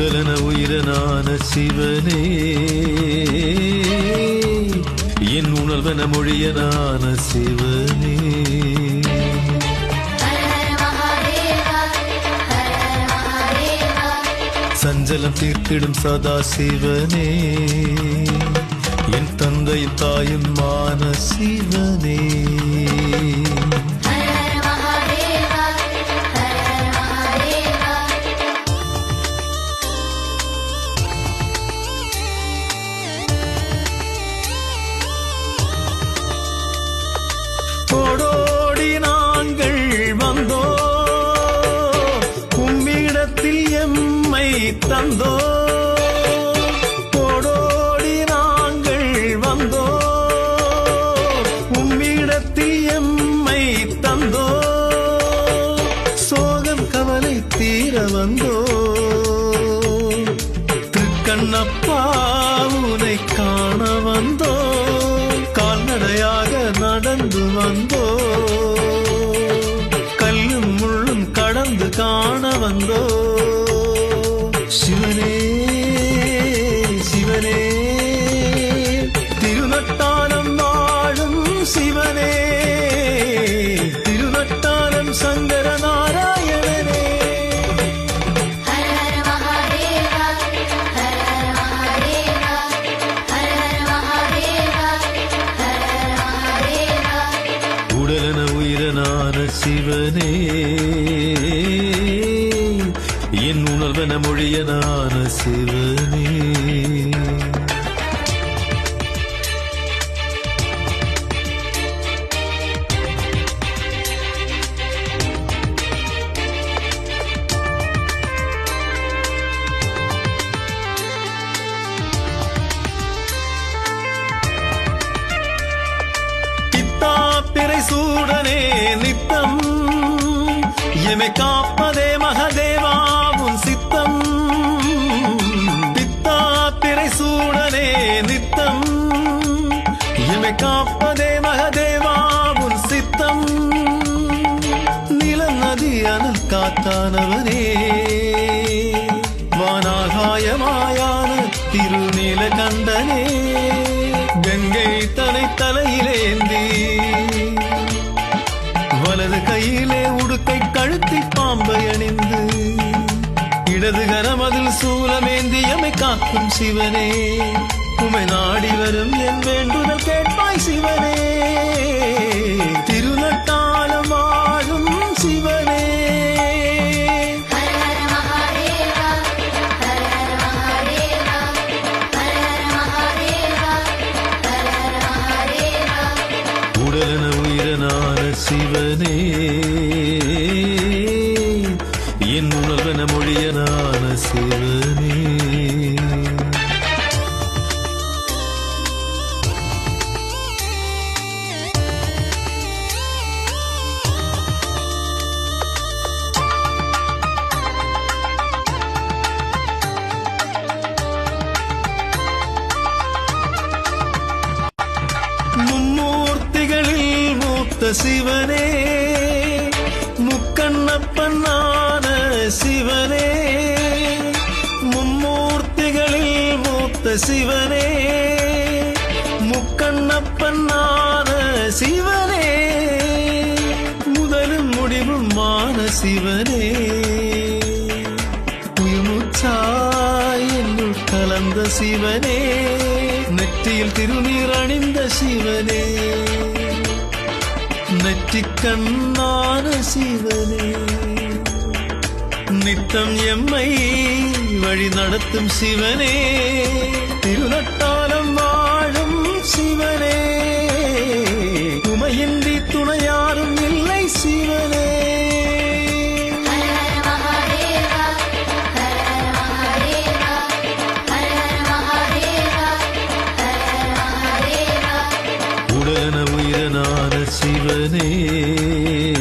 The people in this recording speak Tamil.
உடலன உயிரனான சிவனே. என் உணர்வன மொழியனான சிவனே. சஞ்சலம் தீர்த்திடும் சதா சிவனே. என் தந்தை தாயும் மான சிவனே. தந்தோ ஓடோடி நாங்கள் வந்தோ உம்மிடத்தில் எம்மை தந்தோ சோகம் கவலை தீர வந்தோ திருக்கண்ணப்பா உனை காண வந்தோ கால்நடையாக நடந்து வந்தோ கல்லும் முள்ளும் கடந்து காண வந்தோ தேவனே என் உணர்வன மொழியனான சிவனே. சூடனே நித்தம் எமை காப்பதே மகதேவா உன் சித்தம். பித்தாப்பிரை சூடனே நித்தம். எமை காப்பதே மகதேவா உன் சித்தம். நில நதி அனல் காத்தானவனே. வானாகாயமாயான திருநீல கண்டனே கழுத்தி பாம்பை அணிந்து இடது கரமதில் சூலமேந்தியமை காக்கும் சிவனே. உமை நாடி வரும் என் வேண்டுதல் கேட்பாய் சிவனே. திருநட்டாலம் ஆளும் சிவனே. உடலன உயிரனான சிவனே. என் உணர்வன மொழியனான சிவனே மும்மூர்த்திகளில் மூத்த சிவனே முக்கண்ணப்பன்னான சிவனே முதலும் முடிவும் மான சிவனே. உயிர்முச்சாய் என்னுள் கலந்த சிவனே நெற்றியில் திருநீர் அணிந்த சிவனே. நெற்றிக் கண்ணான சிவனே. நித்தம் எம்மை வழி நடத்தும் சிவனே. உடன உயிரனான சிவனே